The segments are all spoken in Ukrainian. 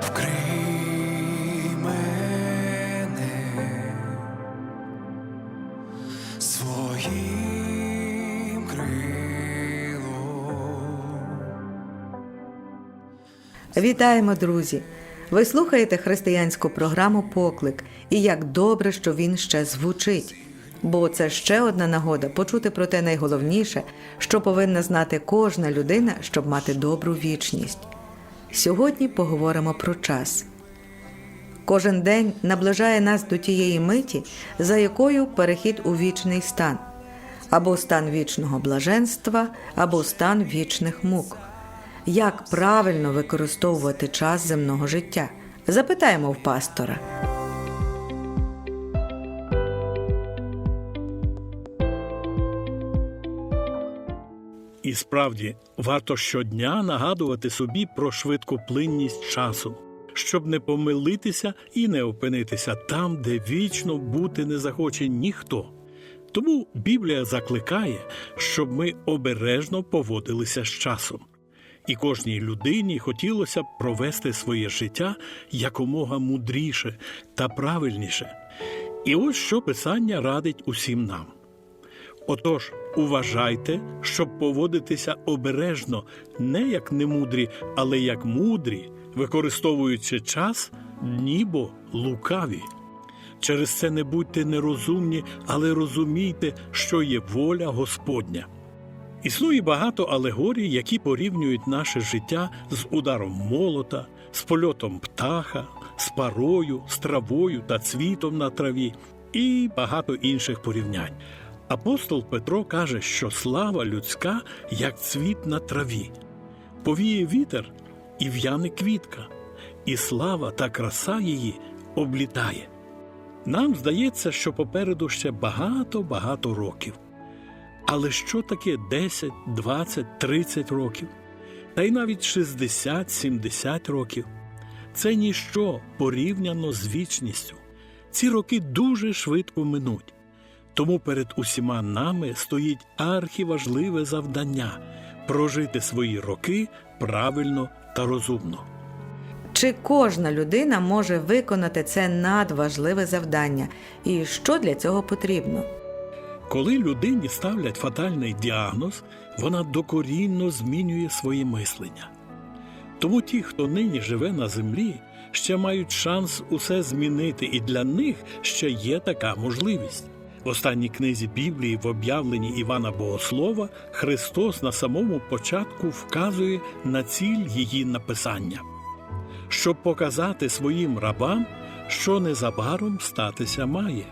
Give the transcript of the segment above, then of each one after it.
вкрий мене своїм. Вітаємо, друзі! Ви слухаєте християнську програму Поклик, і як добре, що він ще звучить. Бо це ще одна нагода почути про те найголовніше, що повинна знати кожна людина, щоб мати добру вічність. Сьогодні поговоримо про час. Кожен день наближає нас до тієї миті, за якою перехід у вічний стан, або стан вічного блаженства, або стан вічних мук. Як правильно використовувати час земного життя? Запитаємо в пастора. Справді варто щодня нагадувати собі про швидкоплинність часу, щоб не помилитися і не опинитися там, де вічно бути не захоче ніхто. Тому Біблія закликає, щоб ми обережно поводилися з часом. І кожній людині хотілося б провести своє життя якомога мудріше та правильніше. І ось що Писання радить усім нам. Отож, уважайте, щоб поводитися обережно, не як немудрі, але як мудрі, використовуючи час, ніби лукаві. Через це не будьте нерозумні, але розумійте, що є воля Господня. Існує багато алегорій, які порівнюють наше життя з ударом молота, з польотом птаха, з парою, з травою та цвітом на траві і багато інших порівнянь. Апостол Петро каже, що слава людська як цвіт на траві. Повіє вітер і в'яне квітка, і слава та краса її облітає. Нам здається, що попереду ще багато-багато років. Але що таке 10, 20, 30 років? Та й навіть 60, 70 років. Це ніщо порівняно з вічністю. Ці роки дуже швидко минуть. Тому перед усіма нами стоїть архіважливе завдання прожити свої роки правильно та розумно. Чи кожна людина може виконати це надважливе завдання? І що для цього потрібно? Коли людині ставлять фатальний діагноз, вона докорінно змінює своє мислення. Тому ті, хто нині живе на землі, ще мають шанс усе змінити, і для них ще є така можливість. В останній книзі Біблії, в об'явленні Івана Богослова, Христос на самому початку вказує на ціль її написання, щоб показати своїм рабам, що незабаром статися має.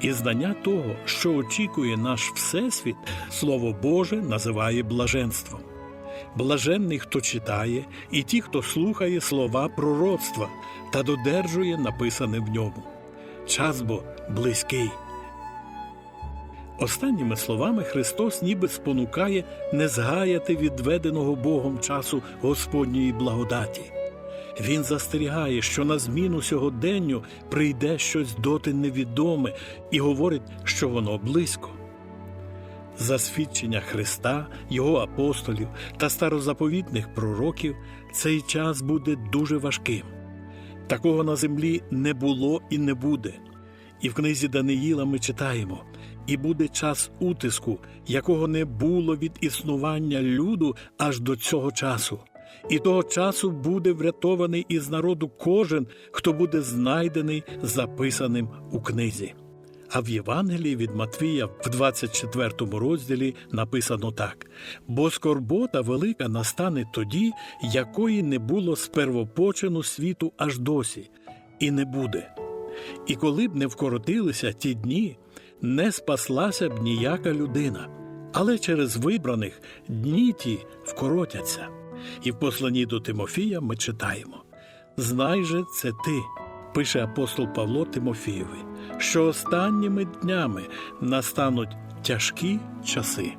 І знання того, що очікує наш Всесвіт, Слово Боже називає блаженством. Блаженний, хто читає, і ті, хто слухає слова пророцтва та додержує написане в ньому. Час бо близький. Останніми словами Христос ніби спонукає не згаяти відведеного Богом часу Господньої благодаті. Він застерігає, що на зміну сьогоденню прийде щось доти невідоме і говорить, що воно близько. За свідчення Христа, Його апостолів та старозаповітних пророків цей час буде дуже важким. Такого на землі не було і не буде. І в книзі Даниїла ми читаємо: і буде час утиску, якого не було від існування люду аж до цього часу. І того часу буде врятований із народу кожен, хто буде знайдений записаним у книзі. А в Євангелії від Матвія в 24 розділі написано так: бо скорбота велика настане тоді, якої не було з первопочину світу аж досі, і не буде. І коли б не вкоротилися ті дні, не спаслася б ніяка людина, але через вибраних дні ті вкоротяться. І в посланні до Тимофія ми читаємо: Знай же це ти, пише апостол Павло Тимофієві, що останніми днями настануть тяжкі часи.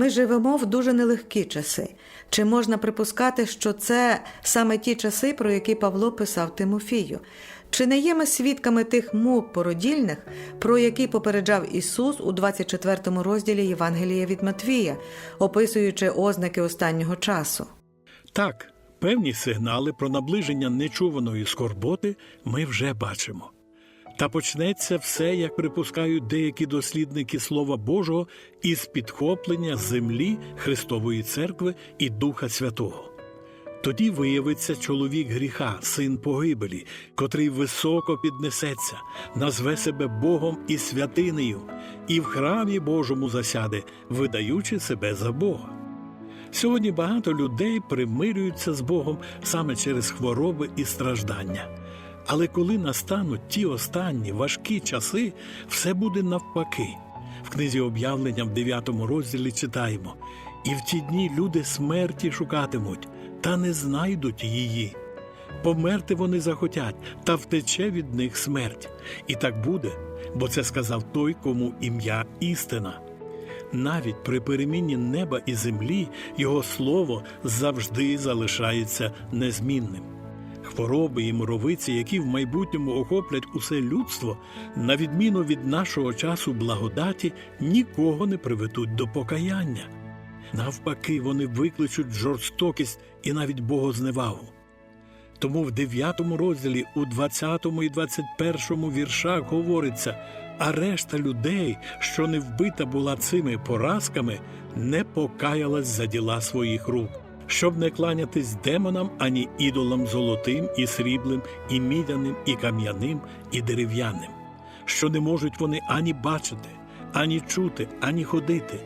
Ми живемо в дуже нелегкі часи. Чи можна припускати, що це саме ті часи, про які Павло писав Тимофію? Чи не є ми свідками тих мук породільних, про які попереджав Ісус у 24 розділі Євангелія від Матвія, описуючи ознаки останнього часу? Так, певні сигнали про наближення нечуваної скорботи ми вже бачимо. Та почнеться все, як припускають деякі дослідники Слова Божого, із підхоплення землі Христової церкви і Духа Святого. Тоді виявиться чоловік гріха, син погибелі, котрий високо піднесеться, назве себе Богом і святинею, і в храмі Божому засяде, видаючи себе за Бога. Сьогодні багато людей примирюються з Богом саме через хвороби і страждання. Але коли настануть ті останні важкі часи, все буде навпаки. В книзі об'явлення в 9 розділі читаємо: і в ті дні люди смерті шукатимуть, та не знайдуть її. Померти вони захотять, та втече від них смерть. І так буде, бо це сказав той, кому ім'я істина. Навіть при переміні неба і землі його слово завжди залишається незмінним. Хвороби і моровиці, які в майбутньому охоплять усе людство, на відміну від нашого часу благодаті, нікого не приведуть до покаяння. Навпаки, вони викличуть жорстокість і навіть богозневагу. Тому в 9 розділі у 20 і 21 віршах говориться, а решта людей, що не вбита була цими поразками, не покаялась за діла своїх рук, щоб не кланятись демонам ані ідолам золотим і сріблим, і мідяним, і кам'яним, і дерев'яним, що не можуть вони ані бачити, ані чути, ані ходити.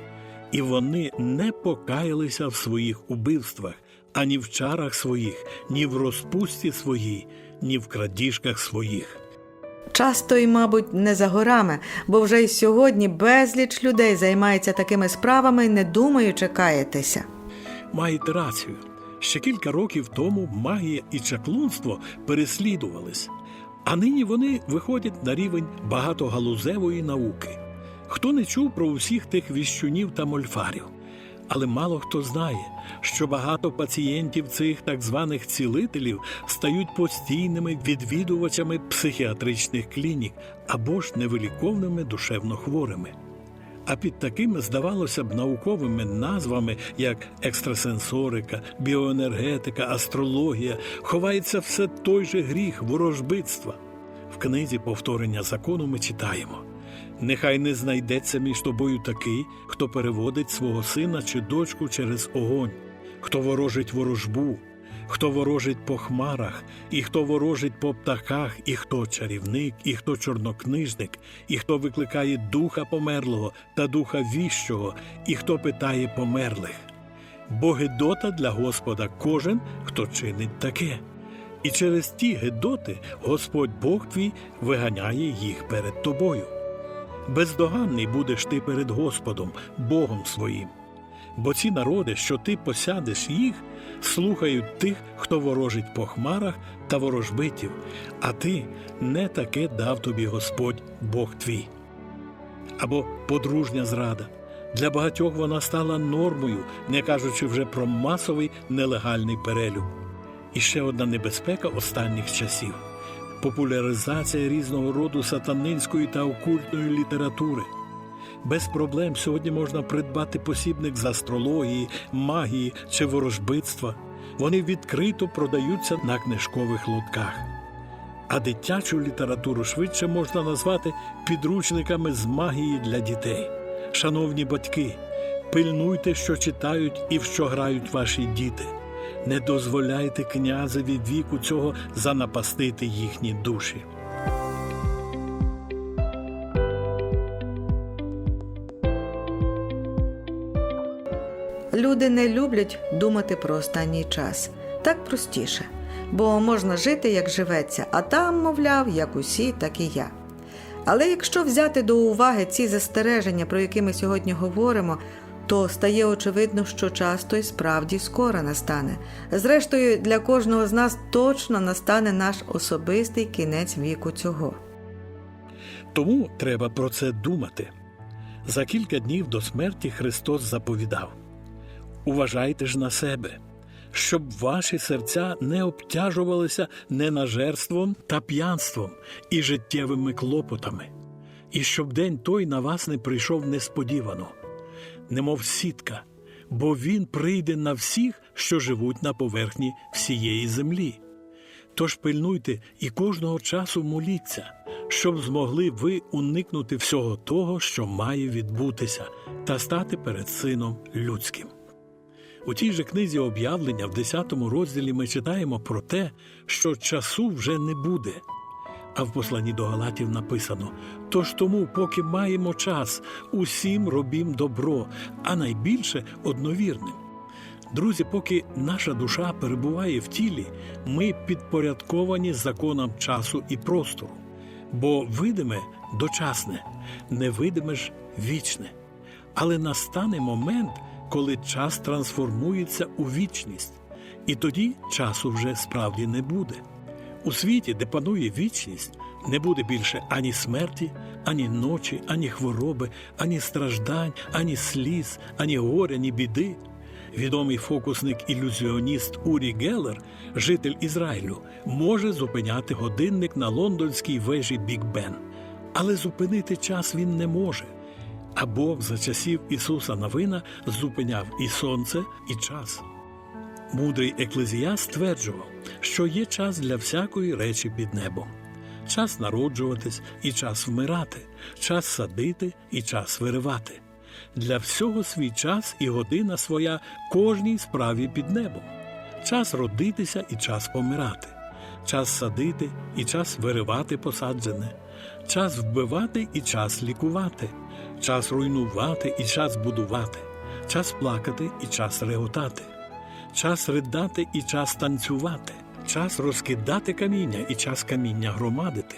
І вони не покаялися в своїх убивствах, ані в чарах своїх, ні в розпусті своїй, ні в крадіжках своїх. Часто і, мабуть, не за горами, бо вже й сьогодні безліч людей займається такими справами, не думаючи каятися. Маєте рацію. Ще кілька років тому магія і чаклунство переслідувались, а нині вони виходять на рівень багатогалузевої науки. Хто не чув про усіх тих віщунів та мольфарів? Але мало хто знає, що багато пацієнтів цих так званих цілителів стають постійними відвідувачами психіатричних клінік або ж невиліковними душевно хворими. А під такими, здавалося б, науковими назвами, як екстрасенсорика, біоенергетика, астрологія, ховається все той же гріх ворожбитства. В книзі повторення закону ми читаємо. Нехай не знайдеться між тобою такий, хто переводить свого сина чи дочку через огонь, хто ворожить ворожбу, хто ворожить по хмарах, і хто ворожить по птахах, і хто чарівник, і хто чорнокнижник, і хто викликає духа померлого та духа віщого, і хто питає померлих. Бо гидота для Господа кожен, хто чинить таке. І через ті гидоти Господь Бог твій виганяє їх перед тобою. Бездоганний будеш ти перед Господом, Богом своїм. Бо ці народи, що ти посядеш їх, слухають тих, хто ворожить по хмарах та ворожбитів, а ти не таке дав тобі Господь Бог твій. Або подружня зрада. Для багатьох вона стала нормою, не кажучи вже про масовий нелегальний перелюб. І ще одна небезпека останніх часів популяризація різного роду сатанинської та окультної літератури. Без проблем сьогодні можна придбати посібник з астрології, магії чи ворожбитства. Вони відкрито продаються на книжкових лотках. А дитячу літературу швидше можна назвати підручниками з магії для дітей. Шановні батьки, пильнуйте, що читають і в що грають ваші діти. Не дозволяйте князеві віку цього занапастити їхні душі. Люди не люблять думати про останній час. Так простіше, бо можна жити, як живеться, а там, мовляв, як усі, так і я. Але якщо взяти до уваги ці застереження, про які ми сьогодні говоримо, то стає очевидно, що час той справді скоро настане. Зрештою, для кожного з нас точно настане наш особистий кінець віку цього. Тому треба про це думати. За кілька днів до смерті Христос заповідав: Уважайте ж на себе, щоб ваші серця не обтяжувалися ненажерством та п'янством і життєвими клопотами, і щоб день той на вас не прийшов несподівано, немов сітка, бо він прийде на всіх, що живуть на поверхні всієї землі. Тож пильнуйте і кожного часу моліться, щоб змогли ви уникнути всього того, що має відбутися, та стати перед Сином Людським. У тій же книзі об'явлення в 10 розділі ми читаємо про те, що часу вже не буде. А в посланні до Галатів написано: тож тому, поки маємо час, усім робім добро, а найбільше одновірним. Друзі, поки наша душа перебуває в тілі, ми підпорядковані законам часу і простору, бо видиме дочасне, невидиме ж вічне. Але настане момент, коли час трансформується у вічність, і тоді часу вже справді не буде. У світі, де панує вічність, не буде більше ані смерті, ані ночі, ані хвороби, ані страждань, ані сліз, ані горя, ні біди. Відомий фокусник-ілюзіоніст Урі Геллер, житель Ізраїлю, може зупиняти годинник на лондонській вежі Біг Бен. Але зупинити час він не може. А Бог за часів Ісуса Навина зупиняв і сонце, і час. Мудрий еклезіаст стверджував, що є час для всякої речі під небом. Час народжуватись і час вмирати, час садити і час виривати. Для всього свій час і година своя кожній справі під небом. Час родитися і час помирати, час садити і час виривати посаджене, час вбивати і час лікувати, час руйнувати і час будувати, час плакати і час реготати час ридати і час танцювати, час розкидати каміння і час каміння громадити,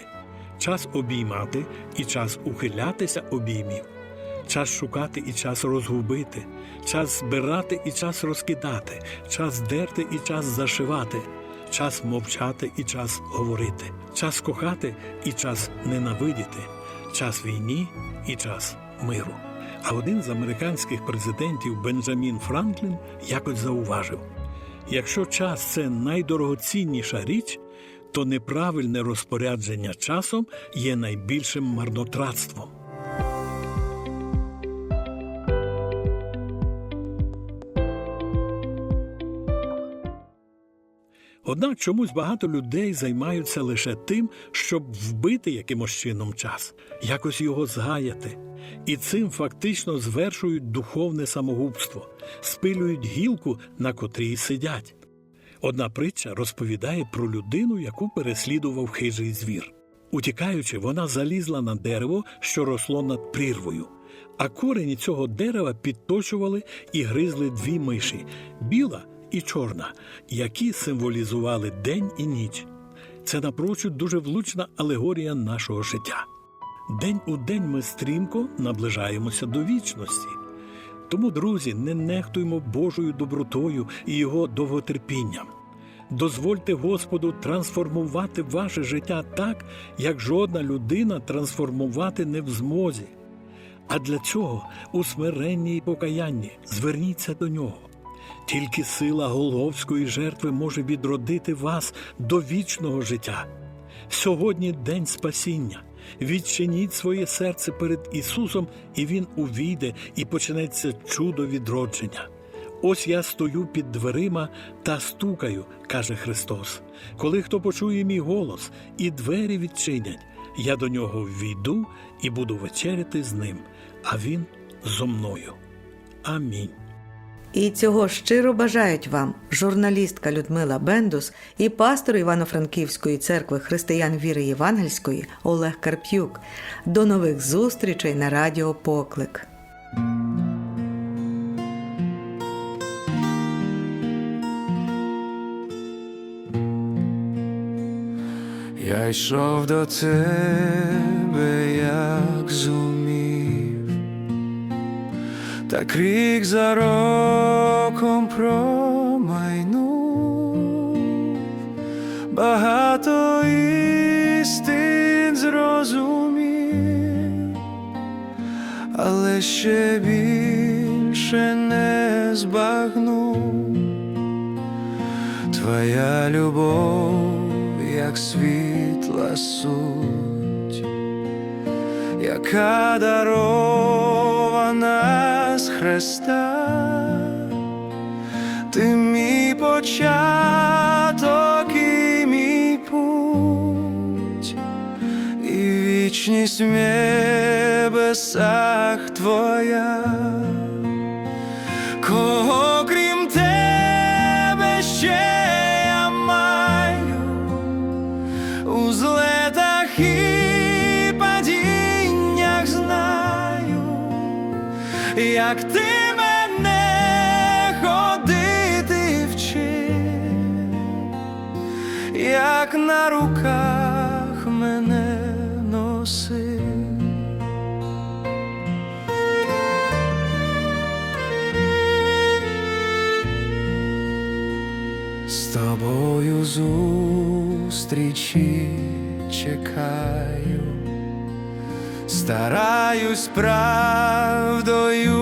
час обіймати і час ухилятися обіймів, час шукати і час розгубити, час збирати і час розкидати, час дерти і час зашивати, час мовчати і час говорити, час кохати і час ненавидіти, час війні і час миру. А один з американських президентів Бенджамін Франклін якось зауважив: якщо час це найдорогоцінніша річ, то неправильне розпорядження часом є найбільшим марнотратством. Однак чомусь багато людей займаються лише тим, щоб вбити якимось чином час, якось його згаяти, і цим фактично звершують духовне самогубство, спилюють гілку, на котрій сидять. Одна притча розповідає про людину, яку переслідував хижий звір. Утікаючи, вона залізла на дерево, що росло над прірвою, а корені цього дерева підточували і гризли дві миші біла і чорна, які символізували день і ніч. Це напрочуд дуже влучна алегорія нашого життя. День у день ми стрімко наближаємося до вічності. Тому, друзі, не нехтуймо Божою добротою і його довготерпінням. Дозвольте Господу трансформувати ваше життя так, як жодна людина трансформувати не в змозі. А для цього у смиренні і покаянні зверніться до нього. Тільки сила Голговської жертви може відродити вас до вічного життя. Сьогодні день спасіння. Відчиніть своє серце перед Ісусом, і Він увійде, і почнеться чудо відродження. Ось я стою під дверима та стукаю, каже Христос. Коли хто почує мій голос, і двері відчинять, я до нього ввійду і буду вечеряти з ним, а він зо мною. Амінь. І цього щиро бажають вам журналістка Людмила Бендус і пастор Івано-Франківської церкви християн віри Євангельської Олег Карп'юк. До нових зустрічей на Радіо Поклик. Я йшов до тебе, як зумів, та крік за роком промайнув, багато істин зрозумів, але ще більше не збагну. Твоя любов, як світла суть, яка з Христа, ти мій початок і мій путь, і вічність в небесах твоя. Як ти мене ходити вчив, як на руках мене носив. З тобою зустрічі чекаю, стараюсь правдою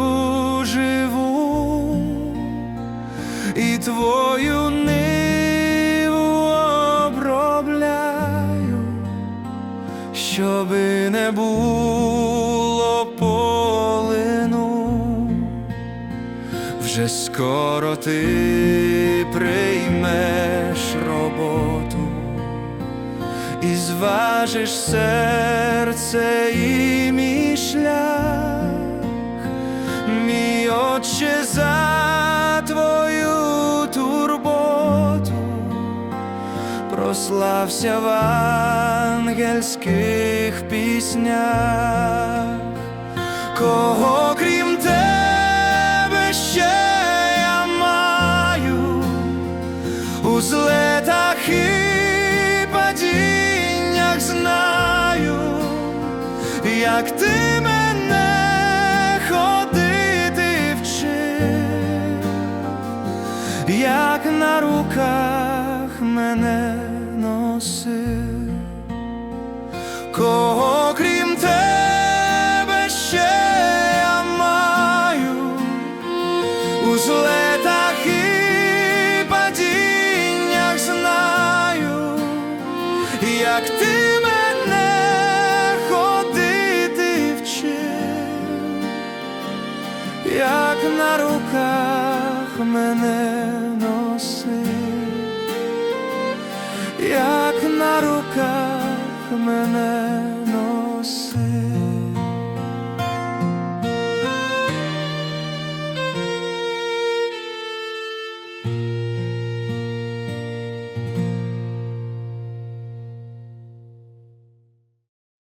твою ниву обробляю, щоби не було полину. Вже скоро ти приймеш роботу і зважиш серце і мій шлях, мій отче за прослався в ангельських піснях. Кого крім тебе ще я маю у злетах і падіннях знаю, як ти мене ходити вчив, як на руках мене носив. Кого крім тебе ще я маю у злетах і падіннях знаю, як ти мене ходити вчив, як на руках мене як на руках мене